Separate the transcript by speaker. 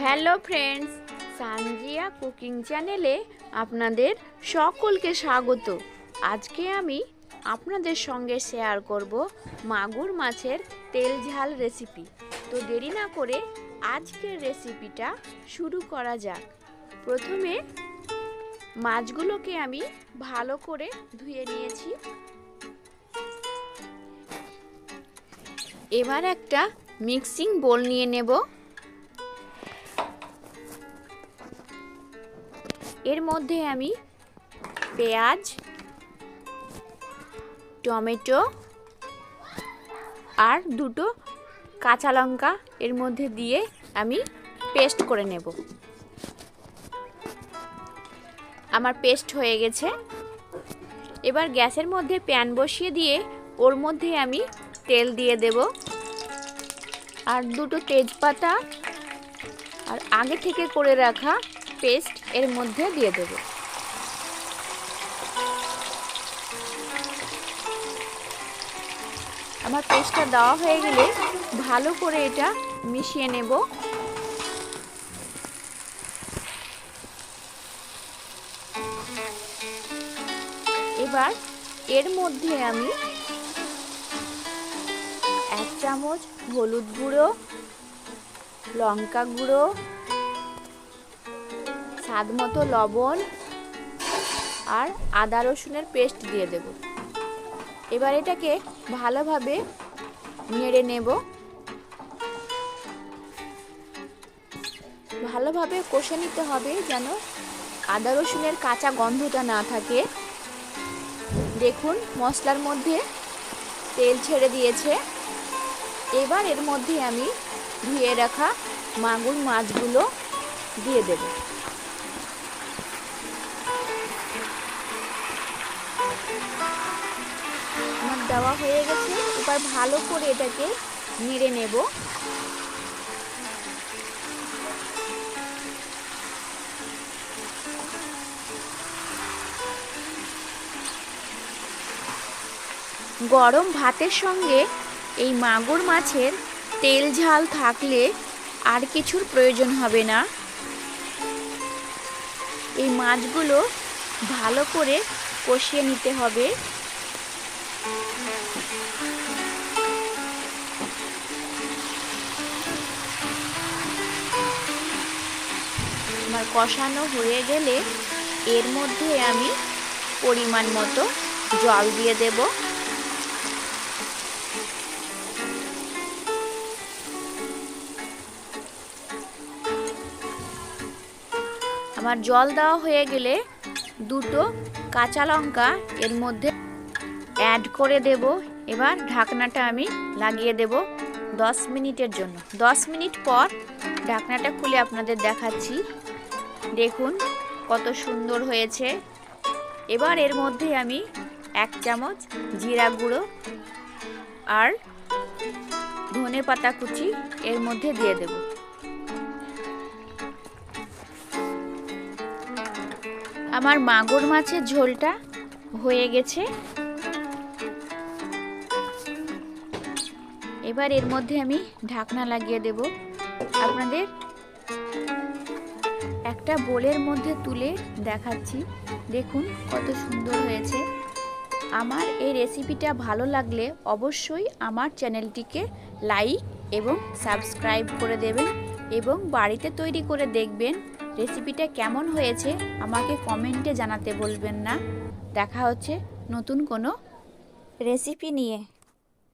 Speaker 1: Hello friends Sanjia cooking চ্যানেলে আপনাদের সকলকে স্বাগত। আজকে আমি আপনাদের সঙ্গে শেয়ার করব মাগুর মাছের তেল ঝাল রেসিপি তো দেরি না করে আজকের রেসিপিটা শুরু করা যাক। প্রথমে মাছগুলোকে আমি ভালো করে ধুয়ে নিয়েছি। এবার একটা মিক্সিং বোল নিয়ে নেব। এর মধ্যে আমি পেঁয়াজ, টমেটো আর দুটো কাঁচা লঙ্কা এর মধ্যে দিয়ে আমি পেস্ট করে নেব। আমার পেস্ট হয়ে গেছে। এবার গ্যাসের মধ্যে প্যান বসিয়ে দিয়ে ওর মধ্যে আমি তেল দিয়ে দেব। আর দুটো তেজপাতা আর আগে থেকে করে রাখা পেস্ট এর মধ্যে দিয়ে দেব। আমার পেস্টটা দেওয়া হয়ে গেলে ভালো করে এটা মিশিয়ে নেব। এবার এর মধ্যে আমি এক চামচ হলুদ গুঁড়ো, লঙ্কা গুঁড়ো স্বাদ মতো লবণ আর আদা রসুনের পেস্ট দিয়ে দেব। এবার এটাকে ভালোভাবে নেড়ে নেব। ভালোভাবে কষে নিতে হবে যেন আদা রসুনের কাঁচা গন্ধটা না থাকে। দেখুন, মশলার মধ্যে তেল ছেড়ে দিয়েছে। এবার এর মধ্যে আমি ধুয়ে রাখা মাগুর মাছগুলো দিয়ে দেব। দেওয়া হয়ে গেছে। এবার ভালো করে এটাকে নেড়ে নেব। গরম ভাতের সঙ্গে এই মাগুর মাছের তেল ঝাল থাকলে আর কিছুর প্রয়োজন হবে না। এই মাছগুলো ভালো করে কষিয়ে নিতে হবে। আমার কষানো হয়ে গেলে এর মধ্যে আমি পরিমাণ মতো জল দিয়ে দেবো। আমার জল দেওয়া হয়ে গেলে দুটো কাঁচা লঙ্কা এর মধ্যে অ্যাড করে দেব। এবার ঢাকনাটা আমি লাগিয়ে দেব দশ মিনিটের জন্য। দশ মিনিট পর ঢাকনাটা খুলে আপনাদের দেখাচ্ছি। দেখুন কত সুন্দর হয়েছে। এবার এর মধ্যে আমি এক চামচ জিরা গুঁড়ো আর ধনে পাতা কুচি এর মধ্যে দিয়ে দেবো। আমার মাগুর মাছের ঝোলটা হয়ে গেছে। এবার এর মধ্যে আমি ঢাকনা লাগিয়ে দেব। আপনাদের একটা বোলের মধ্যে তুলে দেখাচ্ছি। দেখুন কত সুন্দর হয়েছে। আমার এই রেসিপিটা ভালো লাগলে অবশ্যই আমার চ্যানেলটিকে লাইক এবং সাবস্ক্রাইব করে দেবেন এবং বাড়িতে তৈরি করে দেখবেন রেসিপিটা কেমন হয়েছে। আমাকে কমেন্টে জানাতে বলবেন না। দেখা হচ্ছে নতুন কোনো রেসিপি নিয়ে।